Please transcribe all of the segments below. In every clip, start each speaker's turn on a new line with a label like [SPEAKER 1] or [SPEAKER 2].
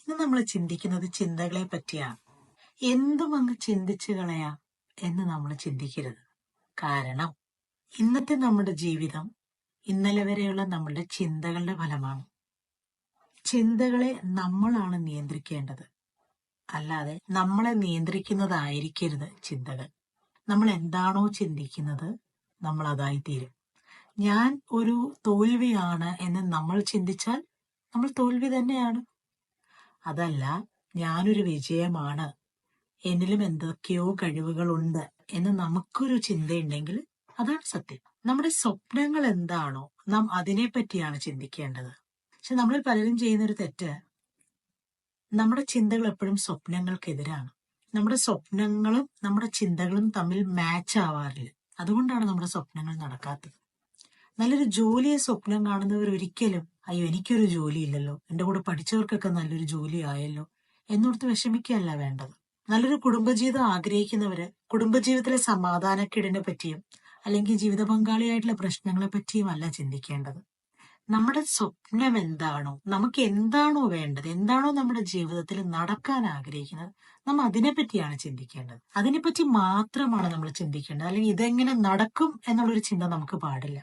[SPEAKER 1] ഇന്ന് നമ്മൾ ചിന്തിക്കുന്നത് ചിന്തകളെ പറ്റിയാണ് എന്തും അങ്ങ് ചിന്തിച്ചു കളയാം എന്ന് നമ്മൾ ചിന്തിക്കരുത്. കാരണം ഇന്നത്തെ നമ്മുടെ ജീവിതം ഇന്നലെ വരെയുള്ള നമ്മളുടെ ചിന്തകളുടെ ഫലമാണ്. ചിന്തകളെ നമ്മളാണ് നിയന്ത്രിക്കേണ്ടത്. അല്ലാതെ നമ്മളെ നിയന്ത്രിക്കുന്നതായിരിക്കരുത് ചിന്തകൾ. നമ്മൾ എന്താണോ ചിന്തിക്കുന്നത് നമ്മൾ അതായി തീരും ഞാൻ ഒരു തോൽവിയാണ് എന്ന് നമ്മൾ ചിന്തിച്ചാൽ നമ്മൾ തോൽവി തന്നെയാണ്. അതല്ല ഞാനൊരു വിജയമാണ്. എന്നിലും എന്തൊക്കെയോ കഴിവുകളുണ്ട് എന്ന് നമുക്കൊരു ചിന്തയുണ്ടെങ്കിൽ അതാണ് സത്യം. നമ്മുടെ സ്വപ്നങ്ങൾ എന്താണോ നാം അതിനെ പറ്റിയാണ് ചിന്തിക്കേണ്ടത്. പക്ഷെ നമ്മൾ പലരും ചെയ്യുന്ന ഒരു തെറ്റ് നമ്മുടെ ചിന്തകൾ എപ്പോഴും സ്വപ്നങ്ങൾക്കെതിരാണ്. നമ്മുടെ സ്വപ്നങ്ങളും നമ്മുടെ ചിന്തകളും തമ്മിൽ മാച്ച് ആവാറില്ല. അതുകൊണ്ടാണ് നമ്മുടെ സ്വപ്നങ്ങൾ നടക്കാത്തത്. നല്ലൊരു ജോലിയെ സ്വപ്നം കാണുന്നവർ ഒരിക്കലും അയ്യോ എനിക്കൊരു ജോലി ഇല്ലല്ലോ എന്റെ കൂടെ പഠിച്ചവർക്കൊക്കെ നല്ലൊരു ജോലി ആയല്ലോ. എന്നോർത്ത് വിഷമിക്കുകയല്ല വേണ്ടത്. നല്ലൊരു കുടുംബജീവിതം ആഗ്രഹിക്കുന്നവര് കുടുംബജീവിതത്തിലെ സമാധാനക്കേടിനെ പറ്റിയും അല്ലെങ്കിൽ ജീവിത പങ്കാളിയായിട്ടുള്ള പ്രശ്നങ്ങളെ പറ്റിയും അല്ല ചിന്തിക്കേണ്ടത്. നമ്മുടെ സ്വപ്നം എന്താണോ നമുക്ക് എന്താണോ വേണ്ടത് എന്താണോ നമ്മുടെ ജീവിതത്തിൽ നടക്കാൻ ആഗ്രഹിക്കുന്നത് നമ്മൾ അതിനെപ്പറ്റിയാണ് ചിന്തിക്കേണ്ടത്. അതിനെപ്പറ്റി മാത്രമാണ് നമ്മൾ ചിന്തിക്കേണ്ടത്. അല്ലെങ്കിൽ ഇതെങ്ങനെ നടക്കും എന്നുള്ളൊരു ചിന്ത നമുക്ക് പാടില്ല.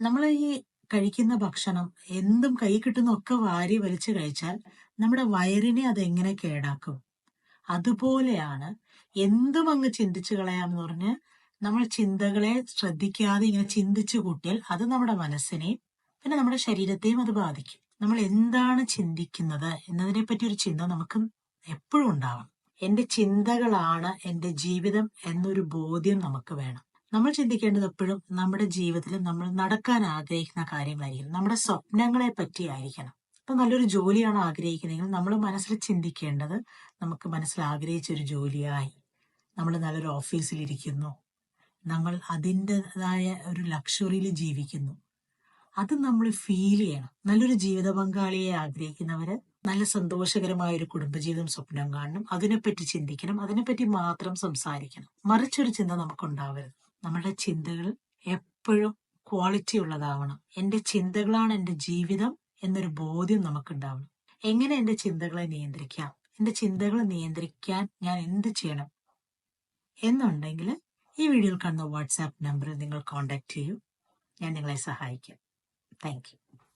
[SPEAKER 1] നമ്മൾ ഈ കഴിക്കുന്ന ഭക്ഷണം എന്തും കൈ കിട്ടുന്നൊക്കെ വാരി വലിച്ചു കഴിച്ചാൽ നമ്മുടെ വയറിനെ അതെങ്ങനെ കേടാക്കും? അതുപോലെയാണ് എന്തും അങ്ങ് ചിന്തിച്ചു കളയാമെന്ന് പറഞ്ഞ് നമ്മൾ ചിന്തകളെ ശ്രദ്ധിക്കാതെ ഇങ്ങനെ ചിന്തിച്ചു കൂട്ടിയാൽ അത് നമ്മുടെ മനസ്സിനെയും പിന്നെ നമ്മുടെ ശരീരത്തെയും അത് ബാധിക്കും. നമ്മൾ എന്താണ് ചിന്തിക്കുന്നത് എന്നതിനെ പറ്റി ഒരു ചിന്ത നമുക്ക് എപ്പോഴും ഉണ്ടാവണം. എന്റെ ചിന്തകളാണ് എന്റെ ജീവിതം എന്നൊരു ബോധ്യം നമുക്ക് വേണം. നമ്മൾ ചിന്തിക്കേണ്ടത് എപ്പോഴും നമ്മുടെ ജീവിതത്തിൽ നമ്മൾ നടക്കാൻ ആഗ്രഹിക്കുന്ന കാര്യങ്ങളായിരിക്കണം. നമ്മുടെ സ്വപ്നങ്ങളെ പറ്റി ആയിരിക്കണം. നല്ലൊരു ജോലിയാണ് ആഗ്രഹിക്കുന്നതെങ്കിൽ നമ്മൾ മനസ്സിൽ ചിന്തിക്കേണ്ടത് നമുക്ക് മനസ്സിൽ ആഗ്രഹിച്ച ഒരു ജോലിയായി. നമ്മൾ നല്ലൊരു ഓഫീസിൽ ഇരിക്കുന്നു. നമ്മൾ അതിന്റെതായ ഒരു ലക്ഷറിയിൽ ജീവിക്കുന്നു. അത് നമ്മൾ ഫീൽ ചെയ്യണം. നല്ലൊരു ജീവിത പങ്കാളിയെ ആഗ്രഹിക്കുന്നവര് നല്ല സന്തോഷകരമായ ഒരു കുടുംബജീവിതം സ്വപ്നം കാണണം. അതിനെപ്പറ്റി ചിന്തിക്കണം. അതിനെപ്പറ്റി മാത്രം സംസാരിക്കണം. മറിച്ചൊരു ചിന്ത നമുക്കുണ്ടാവരുത്. നമ്മുടെ ചിന്തകൾ എപ്പോഴും ക്വാളിറ്റി ഉള്ളതാവണം. എന്റെ ചിന്തകളാണ് എന്റെ ജീവിതം എന്നൊരു ബോധ്യം നമുക്കുണ്ടാവണം. എങ്ങനെ എന്റെ ചിന്തകളെ നിയന്ത്രിക്കാം? എന്റെ ചിന്തകളെ നിയന്ത്രിക്കാൻ ഞാൻ എന്ത് ചെയ്യണം? എന്നുണ്ടെങ്കിൽ ഈ വീഡിയോയിൽ കാണുന്ന വാട്സാപ്പ് നമ്പറിൽ നിങ്ങൾ കോൺടാക്ട് ചെയ്യൂ. ഞാൻ നിങ്ങളെ സഹായിക്കാം. താങ്ക്